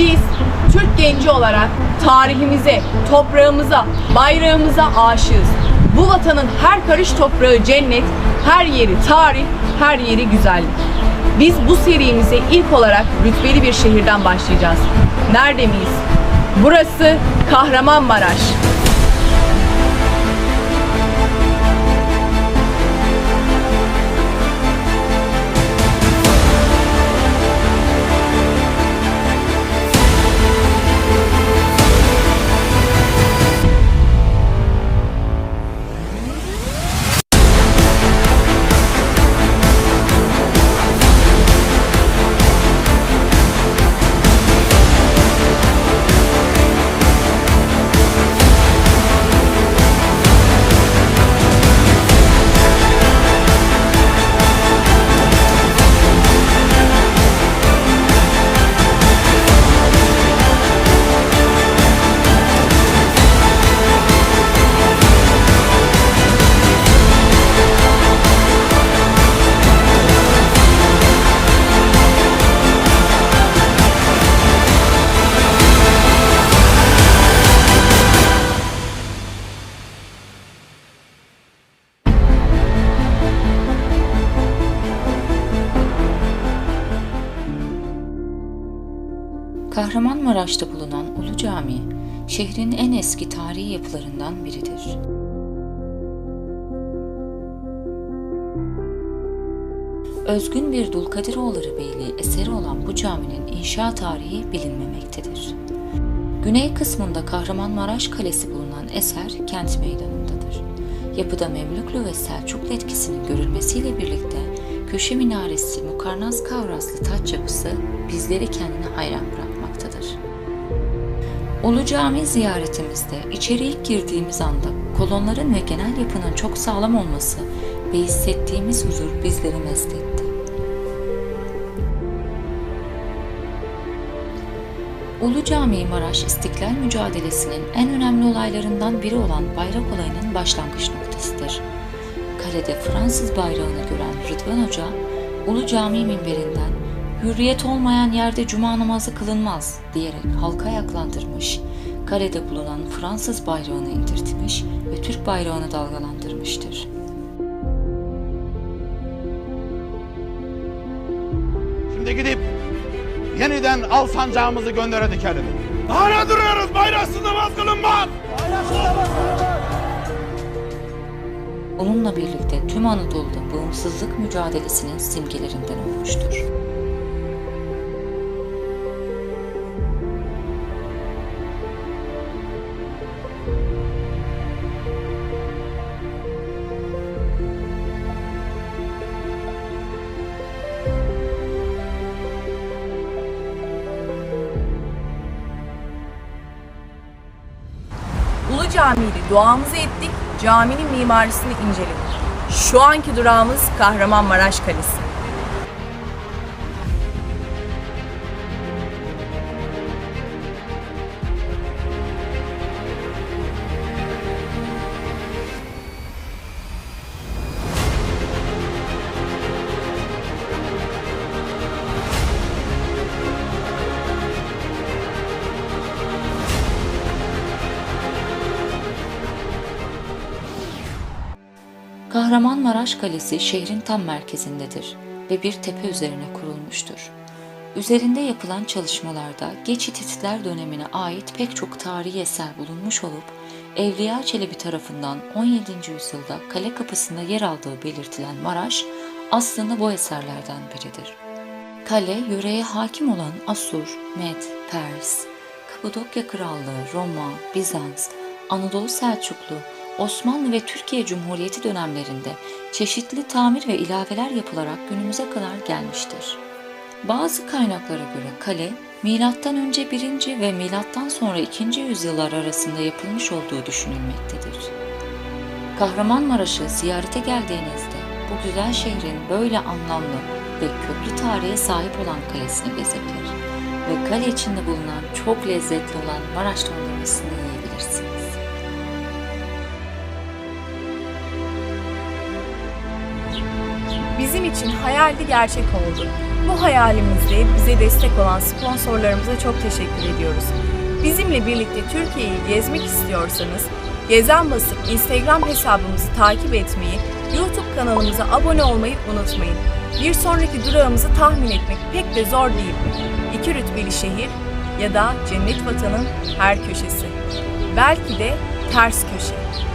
Biz Türk genci olarak tarihimize, toprağımıza, bayrağımıza aşığız. Bu vatanın her karış toprağı cennet, her yeri tarih, her yeri güzellik. Biz bu serimize ilk olarak rütbeli bir şehirden başlayacağız. Nerede miyiz? Burası Kahramanmaraş. Kahramanmaraş'ta bulunan Ulu Cami, şehrin en eski tarihi yapılarından biridir. Özgün bir Dulkadiroğulları Beyliği eseri olan bu caminin inşa tarihi bilinmemektedir. Güney kısmında Kahramanmaraş Kalesi bulunan eser kent meydanındadır. Yapıda Memlüklü ve Selçuklu etkisinin görülmesiyle birlikte köşe minaresi mukarnaz kavraslı taç yapısı bizleri kendine hayran bırakmaktadır. Ulu Cami ziyaretimizde içeri ilk girdiğimiz anda kolonların ve genel yapının çok sağlam olması ve hissettiğimiz huzur bizleri mest etti. Ulu Cami Maraş İstiklal mücadelesinin en önemli olaylarından biri olan bayrak olayının başlangıç noktasıdır. Kalede Fransız bayrağını gören Rıdvan Hoca, Ulu Cami minberinden hürriyet olmayan yerde cuma namazı kılınmaz diyerek halka ayaklandırmış, kalede bulunan Fransız bayrağını indirtmiş ve Türk bayrağını dalgalandırmıştır. Şimdi gidip yeniden al sancağımızı göndere dikelim. Daha ne duruyoruz? Bayraksız namaz kılınmaz. Onunla birlikte tüm Anadolu'da bağımsızlık mücadelesinin simgelerinden olmuştur. Cami'de duamızı ettik, caminin mimarisini inceledik. Şu anki durağımız Kahramanmaraş Kalesi. Kahramanmaraş Kalesi şehrin tam merkezindedir ve bir tepe üzerine kurulmuştur. Üzerinde yapılan çalışmalarda Geçit Hititler dönemine ait pek çok tarihi eser bulunmuş olup Evliya Çelebi tarafından 17. yüzyılda kale kapısında yer aldığı belirtilen Maraş aslında bu eserlerden biridir. Kale, yöreye hakim olan Asur, Med, Pers, Kapadokya Krallığı, Roma, Bizans, Anadolu Selçuklu, Osmanlı ve Türkiye Cumhuriyeti dönemlerinde çeşitli tamir ve ilaveler yapılarak günümüze kadar gelmiştir. Bazı kaynaklara göre kale, milattan önce 1. ve milattan sonra 2. yüzyıllar arasında yapılmış olduğu düşünülmektedir. Kahramanmaraş'ı ziyarete geldiğinizde bu güzel şehrin böyle anlamlı ve köklü tarihe sahip olan kalesini gezebilir ve kale içinde bulunan çok lezzetli olan Maraş dondurmasını yiyebilirsiniz. Bizim için hayaldi gerçek oldu. Bu hayalimizde bize destek olan sponsorlarımıza çok teşekkür ediyoruz. Bizimle birlikte Türkiye'yi gezmek istiyorsanız Gezen Basıp Instagram hesabımızı takip etmeyi, YouTube kanalımıza abone olmayı unutmayın. Bir sonraki durağımızı tahmin etmek pek de zor değil. İki rütbeli şehir ya da cennet vatanın her köşesi. Belki de ters köşe.